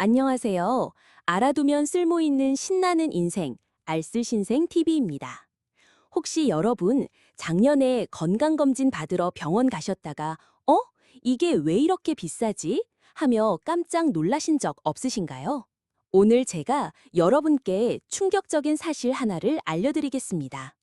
안녕하세요. 알아두면 쓸모 있는 신나는 인생, 알쓸신생 TV입니다. 혹시 여러분 작년에 건강검진 받으러 병원 가셨다가 어? 이게 왜 이렇게 비싸지? 하며 깜짝 놀라신 적 없으신가요? 오늘 제가 여러분께 충격적인 사실 하나를 알려드리겠습니다.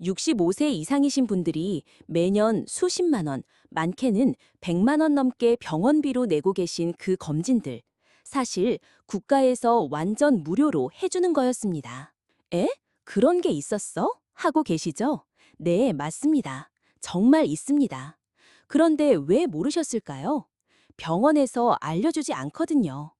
65세 이상이신 분들이 매년 수십만 원, 많게는 100만 원 넘게 병원비로 내고 계신 그 검진들. 사실 국가에서 완전 무료로 해주는 거였습니다. 에? 그런 게 있었어? 하고 계시죠? 네, 맞습니다. 정말 있습니다. 그런데 왜 모르셨을까요? 병원에서 알려주지 않거든요.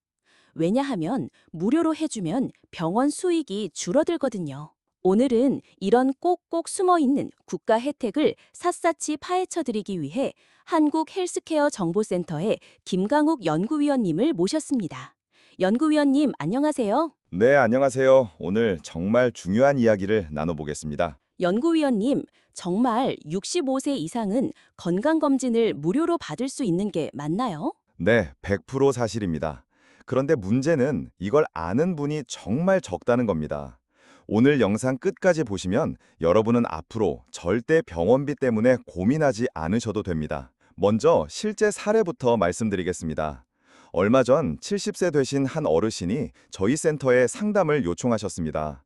왜냐하면 무료로 해주면 병원 수익이 줄어들거든요. 오늘은 이런 꼭꼭 숨어 있는 국가 혜택을 샅샅이 파헤쳐 드리기 위해 한국 헬스케어 정보센터의 김강욱 연구위원님을 모셨습니다. 연구위원님, 안녕하세요. 네, 안녕하세요. 오늘 정말 중요한 이야기를 나눠보겠습니다. 연구위원님, 정말 65세 이상은 건강검진을 무료로 받을 수 있는 게 맞나요? 네, 100% 사실입니다. 그런데 문제는 이걸 아는 분이 정말 적다는 겁니다. 오늘 영상 끝까지 보시면 여러분은 앞으로 절대 병원비 때문에 고민하지 않으셔도 됩니다. 먼저 실제 사례부터 말씀드리겠습니다. 얼마 전 70세 되신 한 어르신이 저희 센터에 상담을 요청하셨습니다.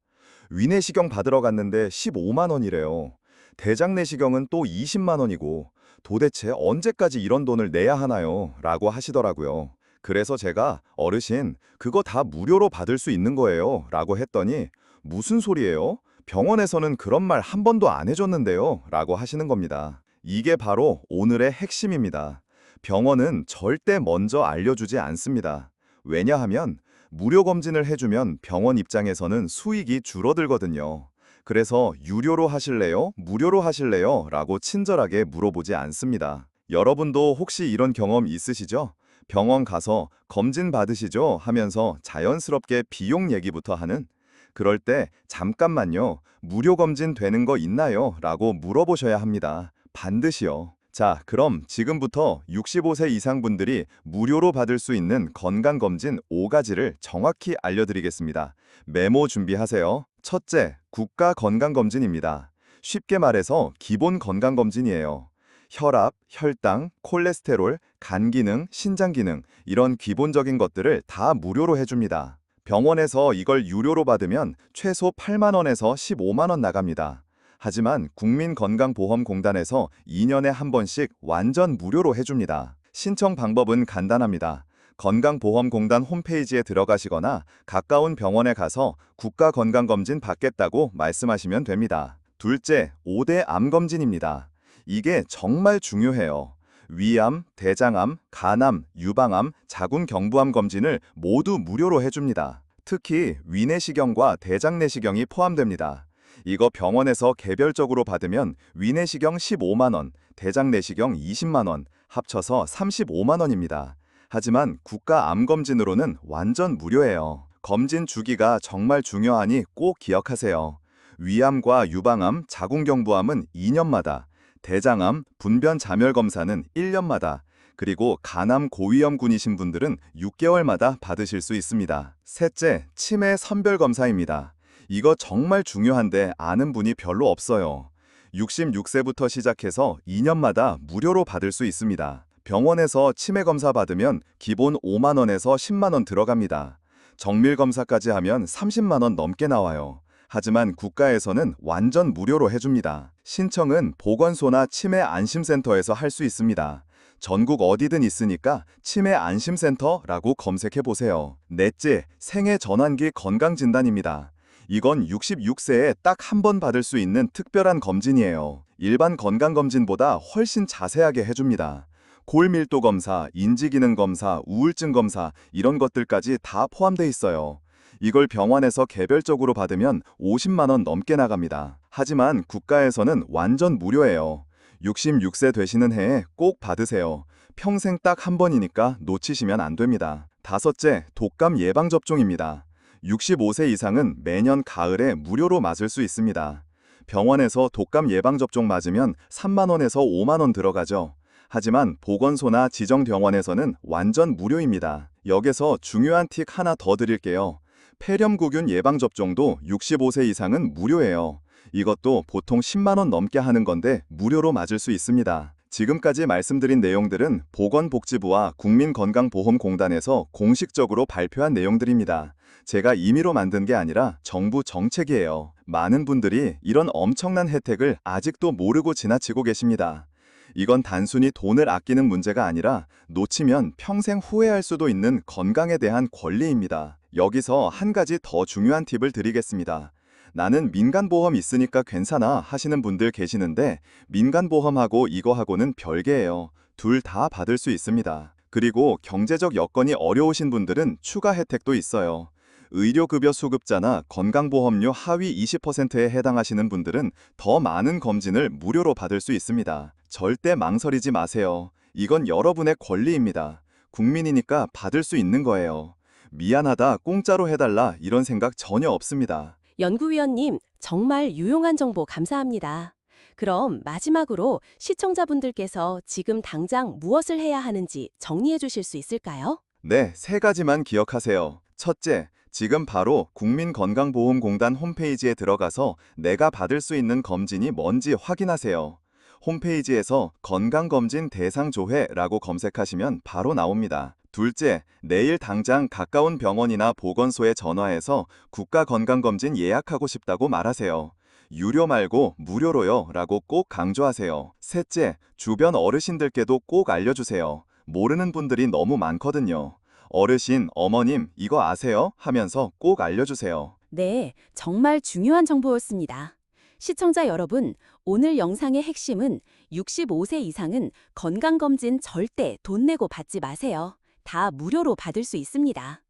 위내시경 받으러 갔는데 15만 원이래요. 대장 내시경은 또 20만 원이고 도대체 언제까지 이런 돈을 내야 하나요? 라고 하시더라고요. 그래서 제가 어르신 그거 다 무료로 받을 수 있는 거예요 라고 했더니 무슨 소리예요? 병원에서는 그런 말 한 번도 안 해줬는데요 라고 하시는 겁니다. 이게 바로 오늘의 핵심입니다. 병원은 절대 먼저 알려주지 않습니다. 왜냐하면 무료 검진을 해주면 병원 입장에서는 수익이 줄어들거든요. 그래서 유료로 하실래요? 무료로 하실래요? 라고 친절하게 물어보지 않습니다. 여러분도 혹시 이런 경험 있으시죠? 병원 가서 검진 받으시죠? 하면서 자연스럽게 비용 얘기부터 하는 그럴 때 잠깐만요. 무료 검진 되는 거 있나요? 라고 물어보셔야 합니다. 반드시요. 자, 그럼 지금부터 65세 이상 분들이 무료로 받을 수 있는 건강검진 5가지를 정확히 알려드리겠습니다. 메모 준비하세요. 첫째, 국가 건강검진입니다. 쉽게 말해서 기본 건강검진이에요. 혈압, 혈당, 콜레스테롤, 간 기능, 신장 기능 이런 기본적인 것들을 다 무료로 해줍니다. 병원에서 이걸 유료로 받으면 최소 8만 원에서 15만 원 나갑니다. 하지만 국민건강보험공단에서 2년에 한 번씩 완전 무료로 해줍니다. 신청 방법은 간단합니다. 건강보험공단 홈페이지에 들어가시거나 가까운 병원에 가서 국가건강검진 받겠다고 말씀하시면 됩니다. 둘째, 5대 암검진입니다. 이게 정말 중요해요. 위암, 대장암, 간암, 유방암, 자궁경부암 검진을 모두 무료로 해줍니다. 특히 위내시경과 대장내시경이 포함됩니다. 이거 병원에서 개별적으로 받으면 위내시경 15만 원, 대장내시경 20만 원, 합쳐서 35만 원입니다. 하지만 국가 암검진으로는 완전 무료예요. 검진 주기가 정말 중요하니 꼭 기억하세요. 위암과 유방암, 자궁경부암은 2년마다, 대장암, 분변 자멸 검사는 1년마다, 그리고 간암 고위험군이신 분들은 6개월마다 받으실 수 있습니다. 셋째, 치매 선별 검사입니다. 이거 정말 중요한데 아는 분이 별로 없어요. 66세부터 시작해서 2년마다 무료로 받을 수 있습니다. 병원에서 치매 검사 받으면 기본 5만 원에서 10만 원 들어갑니다. 정밀 검사까지 하면 30만 원 넘게 나와요. 하지만 국가에서는 완전 무료로 해줍니다. 신청은 보건소나 치매 안심센터에서 할 수 있습니다. 전국 어디든 있으니까 치매 안심센터라고 검색해 보세요. 넷째, 생애 전환기 건강진단입니다. 이건 66세에 딱 한 번 받을 수 있는 특별한 검진이에요. 일반 건강검진보다 훨씬 자세하게 해줍니다. 골밀도 검사, 인지기능 검사, 우울증 검사 이런 것들까지 다 포함돼 있어요. 이걸 병원에서 개별적으로 받으면 50만 원 넘게 나갑니다. 하지만 국가에서는 완전 무료예요. 66세 되시는 해에 꼭 받으세요. 평생 딱 한 번이니까 놓치시면 안 됩니다. 다섯째, 독감 예방접종입니다. 65세 이상은 매년 가을에 무료로 맞을 수 있습니다. 병원에서 독감 예방접종 맞으면 3만원에서 5만원 들어가죠. 하지만 보건소나 지정병원에서는 완전 무료입니다. 여기서 중요한 팁 하나 더 드릴게요. 폐렴구균 예방접종도 65세 이상은 무료예요. 이것도 보통 10만원 넘게 하는 건데 무료로 맞을 수 있습니다. 지금까지 말씀드린 내용들은 보건복지부와 국민건강보험공단에서 공식적으로 발표한 내용들입니다. 제가 임의로 만든 게 아니라 정부 정책이에요. 많은 분들이 이런 엄청난 혜택을 아직도 모르고 지나치고 계십니다. 이건 단순히 돈을 아끼는 문제가 아니라 놓치면 평생 후회할 수도 있는 건강에 대한 권리입니다. 여기서 한 가지 더 중요한 팁을 드리겠습니다. 나는 민간보험 있으니까 괜찮아 하시는 분들 계시는데 민간보험하고 이거하고는 별개예요. 둘 다 받을 수 있습니다. 그리고 경제적 여건이 어려우신 분들은 추가 혜택도 있어요. 의료급여 수급자나 건강보험료 하위 20%에 해당하시는 분들은 더 많은 검진을 무료로 받을 수 있습니다. 절대 망설이지 마세요. 이건 여러분의 권리입니다. 국민이니까 받을 수 있는 거예요. 미안하다, 공짜로 해달라 이런 생각 전혀 없습니다. 연구위원님, 정말 유용한 정보 감사합니다. 그럼 마지막으로 시청자분들께서 지금 당장 무엇을 해야 하는지 정리해 주실 수 있을까요? 네, 세 가지만 기억하세요. 첫째, 지금 바로 국민건강보험공단 홈페이지에 들어가서 내가 받을 수 있는 검진이 뭔지 확인하세요. 홈페이지에서 건강검진 대상 조회라고 검색하시면 바로 나옵니다. 둘째, 내일 당장 가까운 병원이나 보건소에 전화해서 국가건강검진 예약하고 싶다고 말하세요. 유료 말고 무료로요 라고 꼭 강조하세요. 셋째, 주변 어르신들께도 꼭 알려주세요. 모르는 분들이 너무 많거든요. 어르신, 어머님, 이거 아세요? 하면서 꼭 알려주세요. 네, 정말 중요한 정보였습니다. 시청자 여러분, 오늘 영상의 핵심은 65세 이상은 건강검진 절대 돈 내고 받지 마세요. 다 무료로 받을 수 있습니다.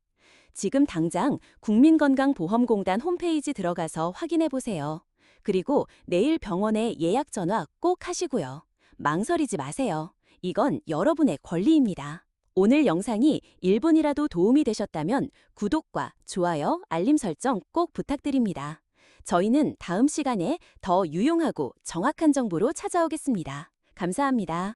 지금 당장 국민건강보험공단 홈페이지 들어가서 확인해 보세요. 그리고 내일 병원에 예약 전화 꼭 하시고요. 망설이지 마세요. 이건 여러분의 권리입니다. 오늘 영상이 1분이라도 도움이 되셨다면 구독과 좋아요, 알림 설정 꼭 부탁드립니다. 저희는 다음 시간에 더 유용하고 정확한 정보로 찾아오겠습니다. 감사합니다.